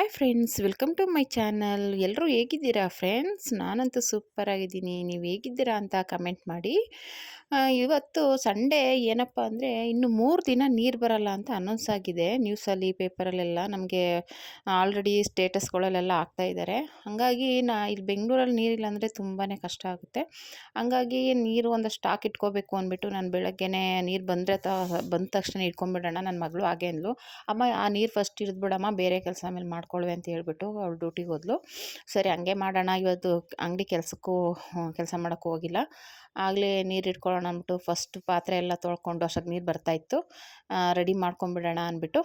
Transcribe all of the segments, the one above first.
Hi friends welcome to my channel ಎಲ್ಲರೂ ಹೇಗಿದ್ದೀರಾ friends ನಾನಂತೂ ಸೂಪರ್ ಆಗಿದ್ದೀನಿ. ನೀವು ಹೇಗಿದ್ದೀರಾ ಅಂತ ಕಮೆಂಟ್ ಮಾಡಿ. ಇವತ್ತು ಸಂಡೇ ಏನಪ್ಪ ಅಂದರೆ ಇನ್ನು ಮೂರು ದಿನ ನೀರು ಬರಲ್ಲ ಅಂತ ಅನೌನ್ಸ್ ಆಗಿದೆ. ನ್ಯೂಸಲ್ಲಿ ಪೇಪರಲ್ಲೆಲ್ಲ ನಮಗೆ ಆಲ್ರೆಡಿ ಸ್ಟೇಟಸ್ಗಳಲ್ಲೆಲ್ಲ ಆಗ್ತಾ ಇದ್ದಾರೆ ಹಾಗಾಗಿ ನಾ ಇಲ್ಲಿ ಬೆಂಗಳೂರಲ್ಲಿ ನೀರಿಲ್ಲ ಅಂದರೆ ತುಂಬಾ ಕಷ್ಟ ಆಗುತ್ತೆ. ಹಾಗಾಗಿ ನೀರು ಒಂದು ಸ್ಟಾಕ್ ಇಟ್ಕೋಬೇಕು ಅಂದ್ಬಿಟ್ಟು ನಾನು ಬೆಳಗ್ಗೆನೇ ನೀರು ಬಂದರೆ ತ, ಬಂದ ತಕ್ಷಣ ಇಟ್ಕೊಂಡ್ಬಿಡೋಣ ನನ್ನ ಮಗಳು ಹಾಗೆ ಅಂದ್ಲು. ಅಮ್ಮ, ಆ ನೀರು ಫಸ್ಟ್ ಇರಿದ್ಬಿಡಮ್ಮ, ಬೇರೆ ಕೆಲಸ ಮೇಲೆ ಮಾಡ್ಕೊಳ್ವೆ ಅಂತ ಹೇಳ್ಬಿಟ್ಟು ಅವಳು ಡ್ಯೂಟಿಗೆ ಹೋದ್ಲು. ಸರಿ, ಹಂಗೆ ಮಾಡೋಣ. ಇವತ್ತು ಅಂಗಡಿ ಕೆಲಸಕ್ಕೂ ಕೆಲಸ ಮಾಡೋಕ್ಕೂ ಹೋಗಿಲ್ಲ. ಆಗಲೇ ನೀರು ಇಟ್ಕೊಳ್ಳೋಣ ಅಂದ್ಬಿಟ್ಟು ಫಸ್ಟ್ ಪಾತ್ರೆ ಎಲ್ಲ ತೊಳ್ಕೊಂಡು ಅಷ್ಟಕ್ಕೆ ನೀರು ಬರ್ತಾಯಿತ್ತು ರೆಡಿ ಮಾಡ್ಕೊಂಬಿಡೋಣ ಅಂದ್ಬಿಟ್ಟು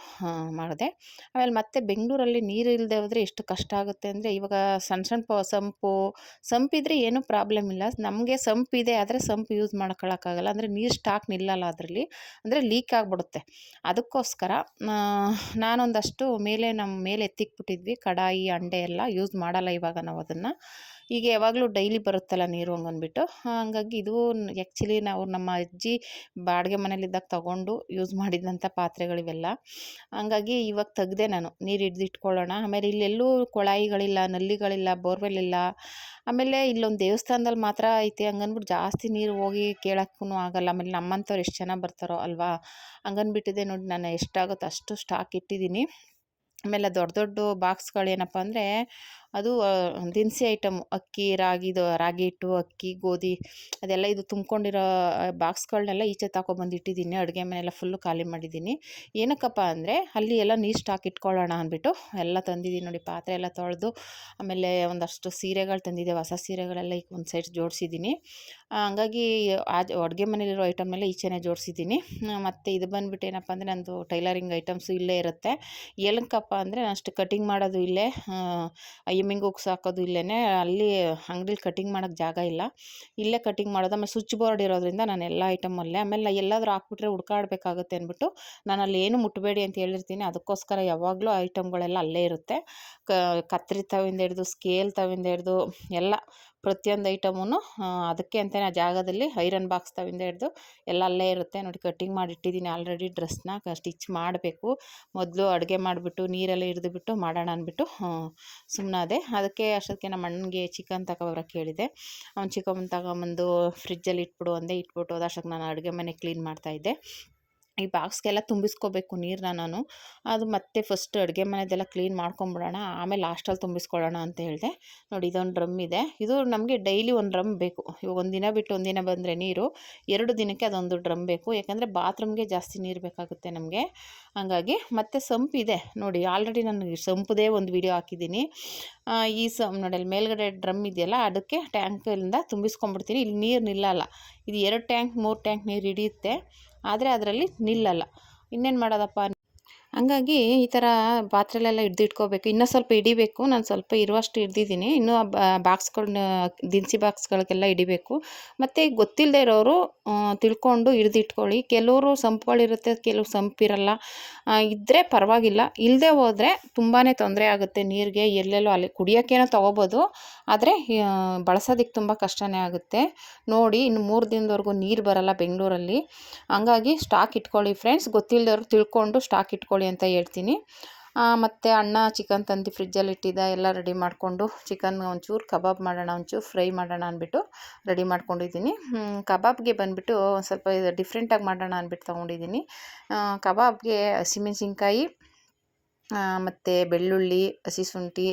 ಮಾಡಿದೆ. ಆಮೇಲೆ ಮತ್ತೆ ಬೆಂಗಳೂರಲ್ಲಿ ನೀರು ಇಲ್ಲದೆ ಹೋದರೆ ಎಷ್ಟು ಕಷ್ಟ ಆಗುತ್ತೆ ಅಂದರೆ ಇವಾಗ ಸಣ್ಣ ಸಣ್ಣ ಸಂಪು, ಸಂಪಿದ್ರೆ ಏನೂ ಪ್ರಾಬ್ಲಮ್ ಇಲ್ಲ. ನಮಗೆ ಸಂಪಿದೆ ಆದರೆ ಸಂಪು ಯೂಸ್ ಮಾಡ್ಕೊಳ್ಳೋಕ್ಕಾಗಲ್ಲ ಅಂದರೆ ನೀರು ಸ್ಟಾಕ್ ನಿಲ್ಲಲ್ಲ ಅದರಲ್ಲಿ. ಅಂದರೆ ಲೀಕ್ ಆಗಿಬಿಡುತ್ತೆ. ಅದಕ್ಕೋಸ್ಕರ ನಾನೊಂದಷ್ಟು ಮೇಲೆ ನಮ್ಮ ಮೇಲೆ ಎತ್ತಿಕ್ಬಿಟ್ಟಿದ್ವಿ. ಕಡಾಯಿ, ಅಂಡೆ ಎಲ್ಲ ಯೂಸ್ ಮಾಡಲ್ಲ ಇವಾಗ ನಾವು ಅದನ್ನು. ಈಗ ಯಾವಾಗಲೂ ಡೈಲಿ ಬರುತ್ತಲ್ಲ ನೀರು ಹಂಗಂದ್ಬಿಟ್ಟು ಹಂಗಾಗಿ ಇದು ಆ್ಯಕ್ಚುಲಿ ನಾವು ನಮ್ಮ ಅಜ್ಜಿ ಬಾಡಿಗೆ ಮನೇಲಿದ್ದಾಗ ತಗೊಂಡು ಯೂಸ್ ಮಾಡಿದಂಥ ಪಾತ್ರೆಗಳಿವೆಲ್ಲ. ಹಂಗಾಗಿ ಇವಾಗ ತೆಗ್ದೆ ನಾನು. ನೀರು ಹಿಡ್ದಿಟ್ಕೊಳ್ಳೋಣ. ಆಮೇಲೆ ಇಲ್ಲೆಲ್ಲೂ ಕೊಳಾಯಿಗಳಿಲ್ಲ, ನಲ್ಲಿಗಳಿಲ್ಲ ಬೋರ್ವೆಲ್ ಇಲ್ಲ ಆಮೇಲೆ ಇಲ್ಲೊಂದು ದೇವಸ್ಥಾನದಲ್ಲಿ ಮಾತ್ರ ಐತೆ. ಹಂಗನ್ಬಿಟ್ಟು ಜಾಸ್ತಿ ನೀರು ಹೋಗಿ ಕೇಳೋಕ್ಕೂ ಆಗಲ್ಲ. ಆಮೇಲೆ ನಮ್ಮಂಥವ್ರು ಎಷ್ಟು ಜನ ಬರ್ತಾರೋ ಅಲ್ವಾ? ಹಂಗನ್ಬಿಟ್ಟಿದೆ ನೋಡಿ ನಾನು. ಎಷ್ಟಾಗುತ್ತೋ ಅಷ್ಟು ಸ್ಟಾಕ್ ಇಟ್ಟಿದ್ದೀನಿ. ಆಮೇಲೆ ದೊಡ್ಡ ದೊಡ್ಡ ಬಾಕ್ಸ್ಗಳೇನಪ್ಪ ಅಂದರೆ ಅದು ದಿನಸಿ ಐಟಮ್ ಅಕ್ಕಿ ರಾಗಿದು ರಾಗಿ ಹಿಟ್ಟು, ಅಕ್ಕಿ, ಗೋಧಿ, ಅದೆಲ್ಲ ಇದು ತುಂಬ್ಕೊಂಡಿರೋ ಬಾಕ್ಸ್ಗಳನ್ನೆಲ್ಲ ಈಚೆ ತಗೊಬಂದು ಇಟ್ಟಿದ್ದೀನಿ. ಅಡುಗೆ ಮನೆಯೆಲ್ಲ ಫುಲ್ಲು ಖಾಲಿ ಮಾಡಿದ್ದೀನಿ. ಏನಕ್ಕಪ್ಪ ಅಂದರೆ, ಅಲ್ಲಿ ಎಲ್ಲ ನೀರು ಸ್ಟಾಕ್ ಇಟ್ಕೊಳ್ಳೋಣ ಅಂದ್ಬಿಟ್ಟು ಎಲ್ಲ ತಂದಿದ್ದೀನಿ ನೋಡಿ, ಪಾತ್ರೆ ಎಲ್ಲ ತೊಳೆದು, ಆಮೇಲೆ ಒಂದಷ್ಟು ಸೀರೆಗಳು ತಂದಿದ್ದೆ, ಹೊಸ ಸೀರೆಗಳೆಲ್ಲ ಈಗ ಒಂದು ಸೈಡ್ ಜೋಡಿಸಿದ್ದೀನಿ. ಹಂಗಾಗಿ ಆಜ್ ಅಡುಗೆ ಮನೇಲಿರೋ ಐಟಮ್ನೆಲ್ಲ ಈಚೆನೇ ಜೋಡಿಸಿದ್ದೀನಿ. ಮತ್ತು ಇದು ಬಂದ್ಬಿಟ್ಟು ಏನಪ್ಪ ಅಂದರೆ, ನಂದು ಟೈಲರಿಂಗ್ ಐಟಮ್ಸು ಇಲ್ಲೇ ಇರುತ್ತೆ. ಏನಕ್ಕಪ್ಪ ಅಂದರೆ ಅಷ್ಟು ಕಟಿಂಗ್ ಮಾಡೋದು ಇಲ್ಲೇ ಎಮ್ಮಿಂಗ್ ಉಕ್ಸ್ ಹಾಕೋದು ಇಲ್ಲೇ ಅಲ್ಲಿ ಅಂಗಡಿಲಿ ಕಟಿಂಗ್ ಮಾಡೋಕ್ಕೆ ಜಾಗ ಇಲ್ಲ. ಇಲ್ಲೇ ಕಟಿಂಗ್ ಮಾಡೋದು, ಆಮೇಲೆ ಸ್ವಿಚ್ ಬೋರ್ಡ್ ಇರೋದ್ರಿಂದ ನಾನು ಎಲ್ಲ ಐಟಮ್ ಅಲ್ಲೇ, ಆಮೇಲೆ ಎಲ್ಲಾದರೂ ಹಾಕ್ಬಿಟ್ರೆ ಹುಡ್ಕಾಡ್ಬೇಕಾಗುತ್ತೆ ಅಂದ್ಬಿಟ್ಟು ನಾನು ಅಲ್ಲಿ ಏನು ಮುಟ್ಟಬೇಡಿ ಅಂತ ಹೇಳಿರ್ತೀನಿ. ಅದಕ್ಕೋಸ್ಕರ ಯಾವಾಗಲೂ ಐಟಮ್ಗಳೆಲ್ಲ ಅಲ್ಲೇ ಇರುತ್ತೆ. ಕ, ಕತ್ರಿ ತವಿಂದ ಹಿಡ್ದು ಸ್ಕೇಲ್ ತವಿಂದ ಹಿಡ್ದು, ಎಲ್ಲ ಪ್ರತಿಯೊಂದು ಐಟಮೂ ಅದಕ್ಕೆ ಅಂತಲೇ ಆ ಜಾಗದಲ್ಲಿ ಐರನ್ ಬಾಕ್ಸ್ ತವಿಂದ ಹಿಡ್ದು ಎಲ್ಲ ಅಲ್ಲೇ ಇರುತ್ತೆ. ನೋಡಿ ಕಟ್ಟಿಂಗ್ ಮಾಡಿ ಇಟ್ಟಿದ್ದೀನಿ ಆಲ್ರೆಡಿ ಡ್ರೆಸ್ನ ಸ್ಟಿಚ್ ಮಾಡಬೇಕು. ಮೊದಲು ಅಡುಗೆ ಮಾಡಿಬಿಟ್ಟು ನೀರೆಲ್ಲ ಹಿಡಿದುಬಿಟ್ಟು ಮಾಡೋಣ ಅಂದ್ಬಿಟ್ಟು ಸುಮ್ಮನಾದೆ ಅದಕ್ಕೆ ಅಷ್ಟೊತ್ತಿಗೆ ನಮ್ಮ ಅಣ್ಣನಿಗೆ ಚಿಕನ್ ತಗೊಬರಕ್ಕೆ ಕೇಳಿದೆ ಅವ್ನು ಚಿಕನ್ ತಗೊಂಬಂದು ಫ್ರಿಜ್ಜಲ್ಲಿ ಇಟ್ಬಿಡು ಅಂದೆ ಇಟ್ಬಿಟ್ಟು ಹೋದ ಅಷ್ಟಕ್ಕೆ ನಾನು ಅಡುಗೆ ಮನೆ ಕ್ಲೀನ್ ಮಾಡ್ತಾಯಿದ್ದೆ ಈ ಬಾಕ್ಸ್ಗೆಲ್ಲ ತುಂಬಿಸ್ಕೋಬೇಕು ನೀರನ್ನ ನಾನು. ಅದು ಮತ್ತೆ ಫಸ್ಟ್ ಅಡುಗೆ ಮನೆದೆಲ್ಲ ಕ್ಲೀನ್ ಮಾಡ್ಕೊಂಬಿಡೋಣ, ಆಮೇಲೆ ಲಾಸ್ಟಲ್ಲಿ ತುಂಬಿಸ್ಕೊಳ್ಳೋಣ ಅಂತ ಹೇಳಿದೆ. ನೋಡಿ ಇದೊಂದು ಡ್ರಮ್ ಇದೆ. ಇದು ನಮಗೆ ಡೈಲಿ ಒಂದು ಡ್ರಮ್ ಬೇಕು. ಇವಾಗ ಒಂದು ದಿನ ಬಿಟ್ಟು ಒಂದಿನ ಬಂದರೆ ನೀರು, ಎರಡು ದಿನಕ್ಕೆ ಅದೊಂದು ಡ್ರಮ್ ಬೇಕು. ಯಾಕಂದರೆ ಬಾತ್ರೂಮ್ಗೆ ಜಾಸ್ತಿ ನೀರು ಬೇಕಾಗುತ್ತೆ ನಮಗೆ. ಹಾಗಾಗಿ ಮತ್ತು ಇದೆ. ನೋಡಿ ಆಲ್ರೆಡಿ ನಾನು ಸಂಪುದೇ ಒಂದು ವಿಡಿಯೋ ಹಾಕಿದ್ದೀನಿ. ಈ ಸಂ ನೋಡಿ ಅಲ್ಲಿ ಮೇಲ್ಗಡೆ ಡ್ರಮ್ ಇದೆಯಲ್ಲ, ಅದಕ್ಕೆ ಟ್ಯಾಂಕಿಂದ ತುಂಬಿಸ್ಕೊಂಡ್ಬಿಡ್ತೀನಿ ಇಲ್ಲಿ ನೀರು ನಿಲ್ಲಲ್ಲ ಇದು ಎರಡು ಟ್ಯಾಂಕ್ ಮೂರು ಟ್ಯಾಂಕ್ ನೀರು ಹಿಡಿಯುತ್ತೆ. ಆದರೆ ಅದರಲ್ಲಿ ನಿಲ್ಲಲ್ಲ. ಇನ್ನೇನು ಮಾಡೋದಪ್ಪ ಹಂಗಾಗಿ ಈ ಥರ ಪಾತ್ರೆಲೆಲ್ಲ ಹಿಡ್ದಿಟ್ಕೋಬೇಕು. ಇನ್ನೂ ಸ್ವಲ್ಪ ಹಿಡಿಬೇಕು. ನಾನು ಸ್ವಲ್ಪ ಇರುವಷ್ಟು ಹಿಡ್ದಿದ್ದೀನಿ. ಇನ್ನೂ ಬಾಕ್ಸ್ಗಳನ್ನ, ದಿನಸಿ ಬಾಕ್ಸ್ಗಳಿಗೆಲ್ಲ ಹಿಡಿಬೇಕು. ಮತ್ತು ಗೊತ್ತಿಲ್ಲದೆ ಇರೋರು ತಿಳ್ಕೊಂಡು ತಿಳ್ಕೊಂಡು ಹಿಡ್ದಿಟ್ಕೊಳ್ಳಿ. ಕೆಲವರು ಸಂಪುಗಳಿರುತ್ತೆ ಕೆಲವು ಸಂಪಿರಲ್ಲ. ಇದ್ದರೆ ಪರವಾಗಿಲ್ಲ. ಇಲ್ಲದೆ ಹೋದರೆ ತುಂಬಾ ತೊಂದರೆ ಆಗುತ್ತೆ ನೀರಿಗೆ, ಎಲ್ಲೆಲ್ಲೋ ಅಲ್ಲಿ ಕುಡಿಯೋಕ್ಕೇನೋ ತೊಗೋಬೋದು. ಆದರೆ ಬಳಸೋದಕ್ಕೆ ತುಂಬ ಕಷ್ಟನೇ ಆಗುತ್ತೆ. ನೋಡಿ, ಇನ್ನು ಮೂರು ದಿನದವರೆಗೂ ನೀರು ಬರಲ್ಲ ಬೆಂಗಳೂರಲ್ಲಿ. ಹಂಗಾಗಿ ಸ್ಟಾಕ್ ಇಟ್ಕೊಳ್ಳಿ ಫ್ರೆಂಡ್ಸ್. ಗೊತ್ತಿಲ್ಲದವ್ರು ತಿಳ್ಕೊಂಡು ಸ್ಟಾಕ್ ಇಟ್ಕೊಳ್ಳಿ. ಅಂತ ಹೇಳ್ತೀನಿ. ಮತ್ತು ಅಣ್ಣ ಚಿಕನ್ ತಂದು ಫ್ರಿಜ್ಜಲ್ಲಿ ಇಟ್ಟಿದ್ದ, ಎಲ್ಲ ರೆಡಿ ಮಾಡಿಕೊಂಡು ಚಿಕನ್ ಒಂಚೂರು ಕಬಾಬ್ ಮಾಡೋಣ ಒಂಚೂರು ಫ್ರೈ ಮಾಡೋಣ ಅಂದ್ಬಿಟ್ಟು ರೆಡಿ ಮಾಡ್ಕೊಂಡಿದ್ದೀನಿ. ಕಬಾಬ್ಗೆ ಬಂದುಬಿಟ್ಟು ಸ್ವಲ್ಪ ಇದು ಡಿಫ್ರೆಂಟಾಗಿ ಮಾಡೋಣ ಅಂದ್ಬಿಟ್ಟು ತೊಗೊಂಡಿದ್ದೀನಿ. ಕಬಾಬ್ಗೆ ಹಸಿಮೆಣ್ಸಿನ್ಕಾಯಿ ಮತ್ತು ಬೆಳ್ಳುಳ್ಳಿ, ಹಸಿ ಶುಂಠಿ,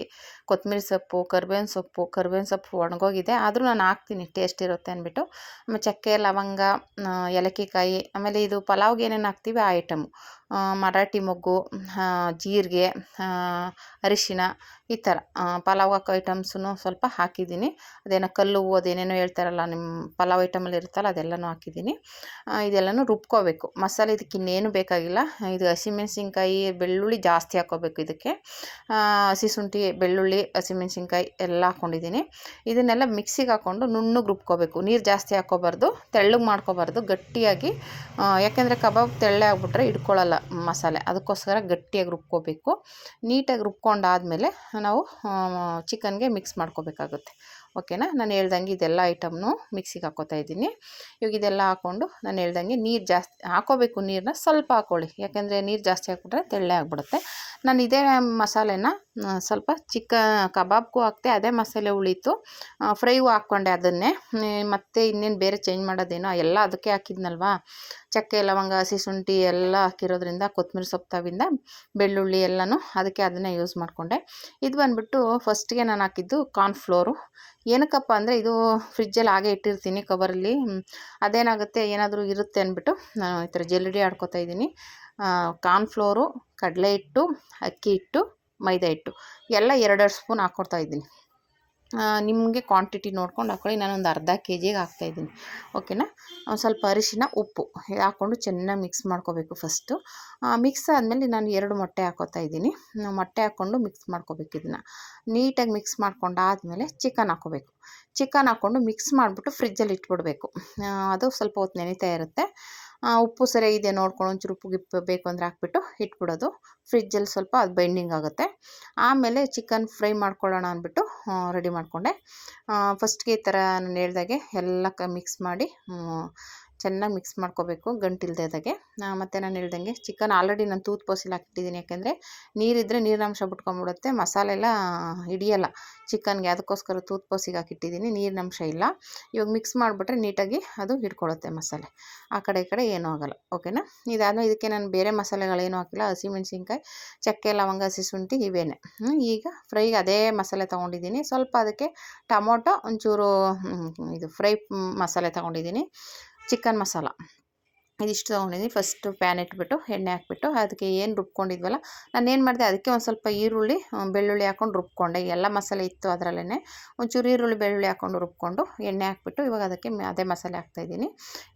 ಕೊತ್ತಂಬರಿ ಸೊಪ್ಪು, ಕರ್ಬೇವಿನ ಸೊಪ್ಪು ಕರ್ಬೇವಿನ ಸೊಪ್ಪು ಒಣಗೋಗಿದೆ. ಆದರೂ ನಾನು ಹಾಕ್ತೀನಿ ಟೇಸ್ಟ್ ಇರುತ್ತೆ ಅಂದ್ಬಿಟ್ಟು. ಆಮೇಲೆ ಚಕ್ಕೆ, ಲವಂಗ ಏಲಕ್ಕಿಕಾಯಿ, ಆಮೇಲೆ ಇದು ಪಲಾವ್ಗೆ ಏನೇನು ಹಾಕ್ತೀವಿ, ಆ ಐಟಮು ಮರಾಠಿ ಮೊಗ್ಗು ಜೀರಿಗೆ ಅರಿಶಿನ ಈ ಥರ ಪಲಾವ್ ಹಾಕೋ ಐಟಮ್ಸೂ ಸ್ವಲ್ಪ ಹಾಕಿದ್ದೀನಿ. ಅದೇನೋ ಕಲ್ಲು ಅದೇನೇನೋ ಹೇಳ್ತಾರಲ್ಲ ನಿಮ್ಮ ಪಲಾವ್ ಐಟಮಲ್ಲಿ ಇರುತ್ತಲ್ಲ, ಅದೆಲ್ಲನೂ ಹಾಕಿದ್ದೀನಿ. ಇದೆಲ್ಲನೂ ರುಬ್ಕೋಬೇಕು. ಮಸಾಲೆ ಇದಕ್ಕೆ ಇನ್ನೇನು ಬೇಕಾಗಿಲ್ಲ. ಇದು ಹಸಿಮೆಣಸಿನ್ಕಾಯಿ, ಬೆಳ್ಳುಳ್ಳಿ ಜಾಸ್ತಿ ಹಾಕ್ಕೋಬೇಕು ಇದಕ್ಕೆ. ಹಸಿ ಶುಂಠಿ, ಬೆಳ್ಳುಳ್ಳಿ, ಹಸಿಮೆಣ್ಸಿನ್ಕಾಯಿ ಎಲ್ಲ ಹಾಕ್ಕೊಂಡಿದ್ದೀನಿ. ಇದನ್ನೆಲ್ಲ ಮಿಕ್ಸಿಗೆ ಹಾಕ್ಕೊಂಡು ನುಣ್ಣಗೆ ರುಬ್ಕೋಬೇಕು. ನೀರು ಜಾಸ್ತಿ ಹಾಕ್ಕೋಬಾರ್ದು, ತೆಳ್ಳಗೆ ಮಾಡ್ಕೋಬಾರ್ದು ಗಟ್ಟಿಯಾಗಿ. ಯಾಕೆಂದರೆ ಕಬಾಬ್ ತೆಳ್ಳೆ ಆಗಿಬಿಟ್ರೆ ಇಟ್ಕೊಳ್ಳಲ್ಲ ಮಸಾಲೆ. ಅದಕ್ಕೋಸ್ಕರ ಗಟ್ಟಿಯಾಗಿ ರುಬ್ಕೋಬೇಕು. ನೀಟಾಗಿ ರುಬ್ಕೊಂಡಾದಮೇಲೆ ನಾವು ಚಿಕನ್ಗೆ ಮಿಕ್ಸ್ ಮಾಡ್ಕೋಬೇಕಾಗುತ್ತೆ. ಓಕೆನಾ? ನಾನು ಹೇಳ್ದಂಗೆ ಇದೆಲ್ಲ ಐಟಮ್ನು ಮಿಕ್ಸಿಗೆ ಹಾಕೋತಾ ಇದ್ದೀನಿ. ಇವಾಗ ಇದೆಲ್ಲ ಹಾಕ್ಕೊಂಡು ನಾನು ಹೇಳ್ದಂಗೆ ನೀರು ಜಾಸ್ತಿ, ಹಾಕೋಬೇಕು ನೀರನ್ನ ಸ್ವಲ್ಪ ಹಾಕ್ಕೊಳ್ಳಿ ಯಾಕೆಂದರೆ ನೀರು ಜಾಸ್ತಿ ಹಾಕ್ಬಿಟ್ರೆ ತೆಳ್ಳೆ ಆಗಿಬಿಡುತ್ತೆ. ನಾನು ಇದೇ ಮಸಾಲೆನ ಸ್ವಲ್ಪ ಚಿಕ್ಕ ಕಬಾಬ್ಗೂ ಹಾಕ್ತೆ ಅದೇ ಮಸಾಲೆ ಉಳೀತು ಫ್ರೈಗೂ ಹಾಕ್ಕೊಂಡೆ ಅದನ್ನೇ. ಮತ್ತೆ ಇನ್ನೇನು ಬೇರೆ ಚೇಂಜ್ ಮಾಡೋದೇನೋ ಎಲ್ಲ ಅದಕ್ಕೆ ಹಾಕಿದ್ನಲ್ವಾ? ಚಕ್ಕೆ, ಲವಂಗ, ಹಸಿ ಶುಂಠಿ ಎಲ್ಲ ಹಾಕಿರೋದ್ರಿಂದ ಕೊತ್ತಂಬರಿ ಸೊಪ್ಪು ತಾವಿಂದ ಬೆಳ್ಳುಳ್ಳಿ ಎಲ್ಲನೂ ಅದಕ್ಕೆ ಅದನ್ನೇ ಯೂಸ್ ಮಾಡಿಕೊಂಡೆ. ಇದು ಬಂದುಬಿಟ್ಟು ಫಸ್ಟ್ಗೆ ನಾನು ಹಾಕಿದ್ದು ಕಾರ್ನ್ ಫ್ಲೋರು ಏನಕ್ಕಪ್ಪ ಅಂದರೆ ಇದು ಫ್ರಿಜ್ಜಲ್ಲಿ ಹಾಗೆ ಇಟ್ಟಿರ್ತೀನಿ ಕವರಲ್ಲಿ ಅದೇನಾಗುತ್ತೆ, ಏನಾದರೂ ಇರುತ್ತೆ ಅಂದ್ಬಿಟ್ಟು ನಾನು ಈ ಥರ ಜಲ್ಲಡಿ ಆಡ್ಕೊತಾ ಇದ್ದೀನಿ. ಕಾರ್ನ್ಫ್ಲೋರು ಕಡಲೆ ಹಿಟ್ಟು, ಅಕ್ಕಿ ಹಿಟ್ಟು ಮೈದಾ ಹಿಟ್ಟು. ಎಲ್ಲ ಎರಡೆರಡು ಸ್ಪೂನ್ ಹಾಕ್ಕೊಡ್ತಾ ಇದ್ದೀನಿ. ನಿಮಗೆ ಕ್ವಾಂಟಿಟಿ ನೋಡ್ಕೊಂಡು ಹಾಕ್ಕೊಳ್ಳಿ ಒಂದು ಅರ್ಧ ಕೆ ಜಿಗೆ ಹಾಕ್ತಾಯಿದ್ದೀನಿ ಓಕೆನಾ? ಒಂದು ಸ್ವಲ್ಪ ಅರಿಶಿನ, ಉಪ್ಪು ಹಾಕ್ಕೊಂಡು ಚೆನ್ನಾಗಿ ಮಿಕ್ಸ್ ಮಾಡ್ಕೋಬೇಕು ಫಸ್ಟು ಮಿಕ್ಸ್ ಆದಮೇಲೆ ನಾನು ಎರಡು ಮೊಟ್ಟೆ ಹಾಕೋತಾ ಇದ್ದೀನಿ. ಮೊಟ್ಟೆ ಹಾಕ್ಕೊಂಡು ಮಿಕ್ಸ್ ಮಾಡ್ಕೋಬೇಕು ಇದನ್ನು ನೀಟಾಗಿ ಮಿಕ್ಸ್ ಮಾಡ್ಕೊಂಡಾದಮೇಲೆ ಚಿಕನ್ ಹಾಕ್ಕೋಬೇಕು ಚಿಕನ್ ಹಾಕ್ಕೊಂಡು ಮಿಕ್ಸ್ ಮಾಡಿಬಿಟ್ಟು ಫ್ರಿಜ್ಜಲ್ಲಿ ಇಟ್ಬಿಡಬೇಕು. ಅದು ಸ್ವಲ್ಪ ಹೊತ್ತು ನೆನೀತಾ ಇರುತ್ತೆ. ಉಪ್ಪು ಇದೆ ನೋಡ್ಕೊಂಡು ಒಂಚೂರು ಉಪ್ಪು ಗಿಪ್ಪು ಬೇಕು ಅಂದರೆ ಹಾಕ್ಬಿಟ್ಟು ಇಟ್ಬಿಡೋದು. ಫ್ರಿಜ್ಜಲ್ಲಿ ಸ್ವಲ್ಪ ಅದು ಬೈಂಡಿಂಗ್ ಆಗುತ್ತೆ. ಆಮೇಲೆ ಚಿಕನ್ ಫ್ರೈ ಮಾಡ್ಕೊಳ್ಳೋಣ ಅಂದ್ಬಿಟ್ಟು ರೆಡಿ ಮಾಡಿಕೊಂಡೆ. ಫಸ್ಟ್ಗೆ ಈ ಥರ ನಾನು ಹೇಳ್ದಾಗೆ ಎಲ್ಲ ಕ ಮಿಕ್ಸ್ ಮಾಡಿ ಚೆನ್ನಾಗಿ ಮಿಕ್ಸ್ ಮಾಡ್ಕೋಬೇಕು ಗಂಟಿಲ್ದೇದಾಗೆ ಮತ್ತು ನಾನು ಹೇಳ್ದಂಗೆ ಚಿಕನ್ ಆಲ್ರೆಡಿ ನಾನು ತೂತ್ ಪೋಸಿಲ್ ಹಾಕಿಟ್ಟಿದ್ದೀನಿ ಯಾಕೆಂದರೆ ನೀರಿದ್ದರೆ ನೀರಿನಂಶ ಬಿಟ್ಕೊಂಬಿಡುತ್ತೆ ಮಸಾಲೆ ಎಲ್ಲ ಹಿಡಿಯಲ್ಲ. ಚಿಕನ್ಗೆ ಅದಕ್ಕೋಸ್ಕರ ತೂತ್ ಪೋಸಿಗೆ ಹಾಕಿಟ್ಟಿದ್ದೀನಿ ನೀರಿನಂಶ ಇಲ್ಲ. ಇವಾಗ ಮಿಕ್ಸ್ ಮಾಡಿಬಿಟ್ರೆ ನೀಟಾಗಿ ಅದು ಹಿಡ್ಕೊಳ್ಳುತ್ತೆ ಮಸಾಲೆ. ಆ ಕಡೆ ಈ ಕಡೆ ಏನೂ ಆಗಲ್ಲ ಓಕೆನಾ ಇದಾದಮೇಲೆ ಇದಕ್ಕೆ ನಾನು ಬೇರೆ ಮಸಾಲೆಗಳೇನೂ ಹಾಕಿಲ್ಲ ಹಸಿಮೆಣ್ಸಿನ್ಕಾಯಿ ಚಕ್ಕೆ, ಲವಂಗ, ಹಸಿ ಶುಂಠಿ ಇವೇನೆ. ಈಗ ಫ್ರೈಗೆ ಅದೇ ಮಸಾಲೆ ತೊಗೊಂಡಿದ್ದೀನಿ ಸ್ವಲ್ಪ ಅದಕ್ಕೆ ಟೊಮೊಟೊ ಒಂಚೂರು ಇದು ಫ್ರೈ ಮಸಾಲೆ ತೊಗೊಂಡಿದ್ದೀನಿ ಚಿಕನ್ ಮಸಾಲ. ಇದಿಷ್ಟು ತೊಗೊಂಡಿದ್ದೀನಿ. ಫಸ್ಟು ಪ್ಯಾನ್ ಇಟ್ಬಿಟ್ಟು, ಎಣ್ಣೆ ಹಾಕ್ಬಿಟ್ಟು, ಅದಕ್ಕೆ ಏನು ರುಬ್ಕೊಂಡಿದ್ವಲ್ಲ, ನಾನು ಏನು ಮಾಡಿದೆ, ಅದಕ್ಕೆ ಒಂದು ಸ್ವಲ್ಪ ಈರುಳ್ಳಿ ಬೆಳ್ಳುಳ್ಳಿ ಹಾಕ್ಕೊಂಡು ರುಬ್ಕೊಂಡೆ. ಎಲ್ಲ ಮಸಾಲೆ ಇತ್ತು ಅದರಲ್ಲೇ ಒಂಚೂರು ಈರುಳ್ಳಿ, ಬೆಳ್ಳುಳ್ಳಿ ಹಾಕ್ಕೊಂಡು ರುಬ್ಕೊಂಡು, ಎಣ್ಣೆ ಹಾಕ್ಬಿಟ್ಟು ಇವಾಗ ಅದಕ್ಕೆ ಅದೇ ಮಸಾಲೆ ಹಾಕ್ತಾಯಿದ್ದೀನಿ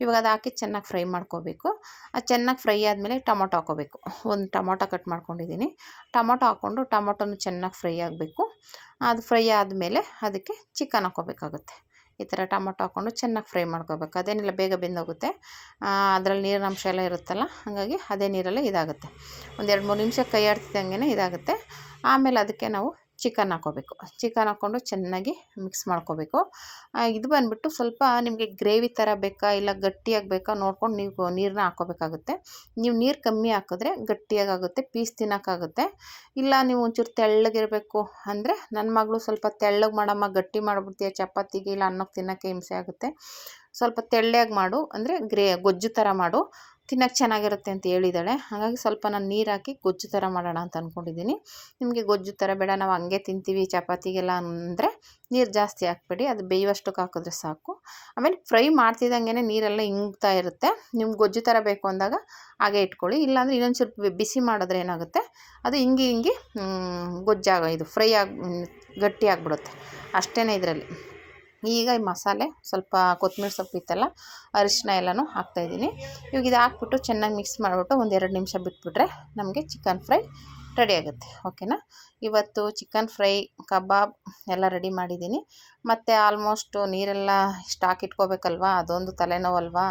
ಇವಾಗ ಅದು ಹಾಕಿ ಚೆನ್ನಾಗಿ ಫ್ರೈ ಮಾಡ್ಕೋಬೇಕು. ಅದು ಚೆನ್ನಾಗಿ ಫ್ರೈ ಆದಮೇಲೆ ಟೊಮೊಟೊ ಹಾಕೋಬೇಕು. ಒಂದು ಟೊಮೊಟೊ ಕಟ್ ಮಾಡ್ಕೊಂಡಿದ್ದೀನಿ. ಟೊಮೊಟೊ ಹಾಕ್ಕೊಂಡು ಟೊಮೊಟೊನು ಚೆನ್ನಾಗಿ ಫ್ರೈ ಆಗಬೇಕು. ಅದು ಫ್ರೈ ಆದಮೇಲೆ ಅದಕ್ಕೆ ಚಿಕನ್ ಹಾಕ್ಕೋಬೇಕಾಗುತ್ತೆ ಈ ಥರ ಟೊಮೊಟೊ ಹಾಕ್ಕೊಂಡು ಚೆನ್ನಾಗಿ ಫ್ರೈ ಮಾಡ್ಕೋಬೇಕು ಅದೇನಿಲ್ಲ ಬೇಗ ಬೆಂದೋಗುತ್ತೆ. ಅದರಲ್ಲಿ ನೀರಿನ ಅಂಶ ಎಲ್ಲ ಇರುತ್ತಲ್ಲ, ಹಾಗಾಗಿ ಅದೇ ನೀರಲ್ಲೇ ಇದಾಗುತ್ತೆ. ಒಂದು ಎರಡು ಮೂರು ನಿಮಿಷ ಕೈ ಆಡ್ತಿದ್ದಂಗೆ ಇದಾಗುತ್ತೆ. ಆಮೇಲೆ ಅದಕ್ಕೆ ನಾವು ಚಿಕನ್ ಹಾಕೋಬೇಕು. ಚಿಕನ್ ಹಾಕ್ಕೊಂಡು ಚೆನ್ನಾಗಿ ಮಿಕ್ಸ್ ಮಾಡ್ಕೋಬೇಕು. ಇದು ಬಂದುಬಿಟ್ಟು ಸ್ವಲ್ಪ ನಿಮಗೆ ಗ್ರೇವಿ ಥರ ಬೇಕಾ, ಇಲ್ಲ ಗಟ್ಟಿಯಾಗಿ ಬೇಕಾ ನೋಡ್ಕೊಂಡು ನೀವು ನೀರನ್ನ ಹಾಕೋಬೇಕಾಗುತ್ತೆ. ನೀವು ನೀರು ಕಮ್ಮಿ ಹಾಕಿದ್ರೆ ಗಟ್ಟಿಯಾಗುತ್ತೆ ಪೀಸ್ ತಿನ್ನೋಕ್ಕಾಗುತ್ತೆ. ಇಲ್ಲ ನೀವು ಒಂಚೂರು ತೆಳ್ಳಗಿರಬೇಕು ಅಂದರೆ ನನ್ನ ಮಗಳು ಸ್ವಲ್ಪ ತೆಳ್ಳಗೆ ಮಾಡಮ್ಮ, ಗಟ್ಟಿ ಮಾಡಿಬಿಡ್ತೀಯ ಚಪಾತಿಗೆ, ಇಲ್ಲ ಅನ್ನಕ್ಕೆ ತಿನ್ನೋಕ್ಕೆ ಹಿಂಸೆ ಆಗುತ್ತೆ. ಸ್ವಲ್ಪ ತೆಳ್ಳಗೆ ಮಾಡು ಅಂದರೆ ಗ್ರೇ, ಗೊಜ್ಜು ಥರ ಮಾಡು. ತಿನ್ನೋಕ್ಕೆ ಚೆನ್ನಾಗಿರುತ್ತೆ ಅಂತ ಹೇಳಿದ್ದಾಳೆ ಹಾಗಾಗಿ ಸ್ವಲ್ಪ ನಾನು ನೀರು ಹಾಕಿ ಗೊಜ್ಜು ಥರ ಮಾಡೋಣ ಅಂತ ಅಂದ್ಕೊಂಡಿದ್ದೀನಿ ನಿಮಗೆ ಗೊಜ್ಜು ಥರ ಬೇಡ, ನಾವು ಹಂಗೆ ತಿಂತೀವಿ ಚಪಾತಿಗೆಲ್ಲ ಅಂದರೆ ನೀರು ಜಾಸ್ತಿ ಹಾಕ್ಬೇಡಿ, ಅದು ಬೇಯುವಷ್ಟಕ್ಕೆ ಹಾಕಿದ್ರೆ ಸಾಕು. ಆಮೇಲೆ ಫ್ರೈ ಮಾಡ್ತಿದ್ದಂಗೆ ನೀರೆಲ್ಲ ಇಂಗ್ತಾ ಇರುತ್ತೆ. ನಿಮ್ಗೆ ಗೊಜ್ಜು ಥರ ಬೇಕು ಅಂದಾಗ ಹಾಗೆ ಇಟ್ಕೊಳ್ಳಿ, ಇಲ್ಲಾಂದರೆ ಇನ್ನೊಂದು ಸ್ವಲ್ಪ ಬಿಸಿ ಮಾಡಿದ್ರೆ ಏನಾಗುತ್ತೆ, ಅದು ಹಿಂಗೆ ಹಿಂಗೆ ಗೊಜ್ಜಾಗ, ಇದು ಫ್ರೈ ಆಗಿ, ಗಟ್ಟಿ ಆಗಿಬಿಡುತ್ತೆ. ಅಷ್ಟೇ ಇದರಲ್ಲಿ. ಈಗ ಈ ಮಸಾಲೆ ಸ್ವಲ್ಪ ಕೊತ್ತಂಬರಿ ಸೊಪ್ಪು ಇತ್ತಲ್ಲ, ಅರಿಶಿನ ಎಲ್ಲನೂ ಹಾಕ್ತಾಯಿದ್ದೀನಿ ಇವಾಗ ಇದು ಹಾಕ್ಬಿಟ್ಟು ಚೆನ್ನಾಗಿ ಮಿಕ್ಸ್ ಮಾಡಿಬಿಟ್ಟು ಒಂದು ಎರಡು ನಿಮಿಷ ಬಿಟ್ಬಿಟ್ರೆ ನಮಗೆ ಚಿಕನ್ ಫ್ರೈ ರೆಡಿ ಆಗುತ್ತೆ ಓಕೆನಾ ಇವತ್ತು ಚಿಕನ್ ಫ್ರೈ ಕಬಾಬ್ ಎಲ್ಲ ರೆಡಿ ಮಾಡಿದ್ದೀನಿ. ಮತ್ತು ಆಲ್ಮೋಸ್ಟು ನೀರೆಲ್ಲ ಸ್ಟಾಕ್ ಇಟ್ಕೋಬೇಕಲ್ವಾ, ಅದೊಂದು ತಲೆನೋವಲ್ವಾ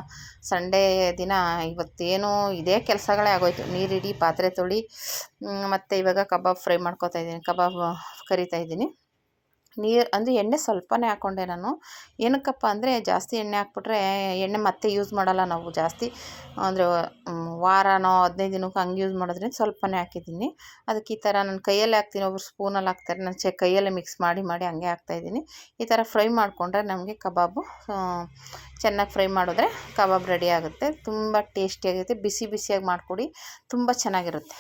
ಸಂಡೇ ದಿನ ಇವತ್ತೇನು ಇದೇ ಕೆಲಸಗಳೇ ಆಗೋಯ್ತು. ನೀರಿಡಿ ಪಾತ್ರೆ ತೊಳಿ ಮತ್ತು ಇವಾಗ ಕಬಾಬ್ ಫ್ರೈ ಮಾಡ್ಕೊತಾ ಇದ್ದೀನಿ, ಕಬಾಬ್ ಕರಿತಾ ಇದ್ದೀನಿ. ನೀರು, ಅಂದರೆ ಎಣ್ಣೆ ಸ್ವಲ್ಪನೇ ಹಾಕ್ಕೊಂಡೆ ನಾನು. ಏನಕ್ಕಪ್ಪ ಅಂದರೆ ಜಾಸ್ತಿ ಎಣ್ಣೆ ಹಾಕ್ಬಿಟ್ರೆ ಎಣ್ಣೆ ಮತ್ತೆ ಯೂಸ್ ಮಾಡಲ್ಲ ನಾವು ಜಾಸ್ತಿ. ಅಂದರೆ ವಾರನೋ ಹದಿನೈದು ದಿನಕ್ಕೆ ಹಂಗೆ ಯೂಸ್ ಮಾಡಿದ್ರೆ ಸ್ವಲ್ಪನೇ ಹಾಕಿದ್ದೀನಿ. ಅದಕ್ಕೆ ಈ ಥರ ನಾನು ಕೈಯಲ್ಲೇ ಹಾಕ್ತೀನಿ. ಒಬ್ರು ಸ್ಪೂನಲ್ಲಿ ಹಾಕ್ತಾರೆ. ನಾನು ಚೆ ಕೈಯಲ್ಲೇ ಮಿಕ್ಸ್ ಮಾಡಿ ಮಾಡಿ ಹಂಗೆ ಹಾಕ್ತಾಯಿದ್ದೀನಿ ಈ ಥರ ಫ್ರೈ ಮಾಡಿಕೊಂಡ್ರೆ ನಮಗೆ ಕಬಾಬು ಚೆನ್ನಾಗಿ ಫ್ರೈ ಮಾಡಿದ್ರೆ ಕಬಾಬ್ ರೆಡಿ ಆಗುತ್ತೆ. ತುಂಬ ಟೇಸ್ಟಿಯಾಗಿರುತ್ತೆ ಬಿಸಿ, ಬಿಸಿಯಾಗಿ ಮಾಡಿಕೊಡಿ. ತುಂಬ ಚೆನ್ನಾಗಿರುತ್ತೆ.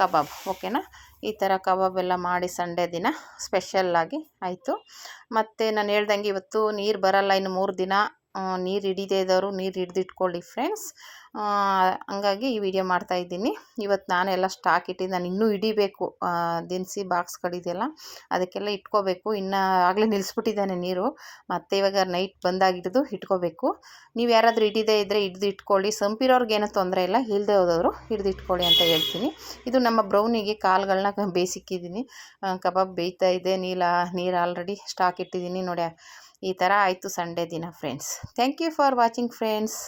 ಕಬಾಬ್, ಓಕೆನಾ? ಈ ಥರ ಕಬಾಬ್ ಎಲ್ಲ ಮಾಡಿ ಸಂಡೇ ದಿನ ಸ್ಪೆಷಲ್ಲಾಗಿ ಆಯಿತು. ಮತ್ತು ನಾನು ಹೇಳ್ದಂಗೆ ಇವತ್ತು ನೀರು ಬರಲ್ಲ ಇನ್ನು ಮೂರು ದಿನ. ನೀರು ಹಿಡಿದೇ ಇದ್ದವರು ನೀರು ಹಿಡ್ದಿಟ್ಕೊಳ್ಳಿ ಫ್ರೆಂಡ್ಸ್ ಹಂಗಾಗಿ ಈ ವಿಡಿಯೋ ಮಾಡ್ತಾಯಿದ್ದೀನಿ ಇವತ್ತು ನಾನೆಲ್ಲ ಸ್ಟಾಕ್ ಇಟ್ಟಿದ್ದು ನಾನು ಇನ್ನೂ ಹಿಡಿಬೇಕು. ದಿನಸಿ ಬಾಕ್ಸ್ಗಳಿದೆಯಲ್ಲ ಅದಕ್ಕೆಲ್ಲ ಇಟ್ಕೋಬೇಕು. ಇನ್ನು ಆಗಲೇ ನಿಲ್ಲಿಸ್ಬಿಟ್ಟಿದ್ದಾನೆ ನೀರು. ಮತ್ತು ಇವಾಗ ನೈಟ್ ಬಂದಾಗ ಹಿಡಿದು ಇಟ್ಕೋಬೇಕು. ನೀವು ಯಾರಾದರೂ ಹಿಡಿದೇ ಇದ್ದರೆ ಹಿಡ್ದು ಇಟ್ಕೊಳ್ಳಿ ಸಂಪಿರೋರ್ಗೆ ಏನೋ ತೊಂದರೆ ಇಲ್ಲ. ಇಲ್ಲದೆ ಹೋದವರು ಹಿಡ್ದು ಇಟ್ಕೊಳ್ಳಿ ಅಂತ ಹೇಳ್ತೀನಿ. ಇದು ನಮ್ಮ ಬ್ರೌನಿಗೆ ಕಾಲುಗಳನ್ನ ಬೇಯಿಸಿಕ್ಕಿದ್ದೀನಿ ಕಬಾಬ್ ಬೇಯ್ತಾ ಇದೆ. ನೀಲ, ನೀರು ಆಲ್ರೆಡಿ ಸ್ಟಾಕ್ ಇಟ್ಟಿದ್ದೀನಿ ನೋಡಿ ಈ ಥರ ಆಯಿತು ಸಂಡೇ ದಿನ friends thank you for watching friends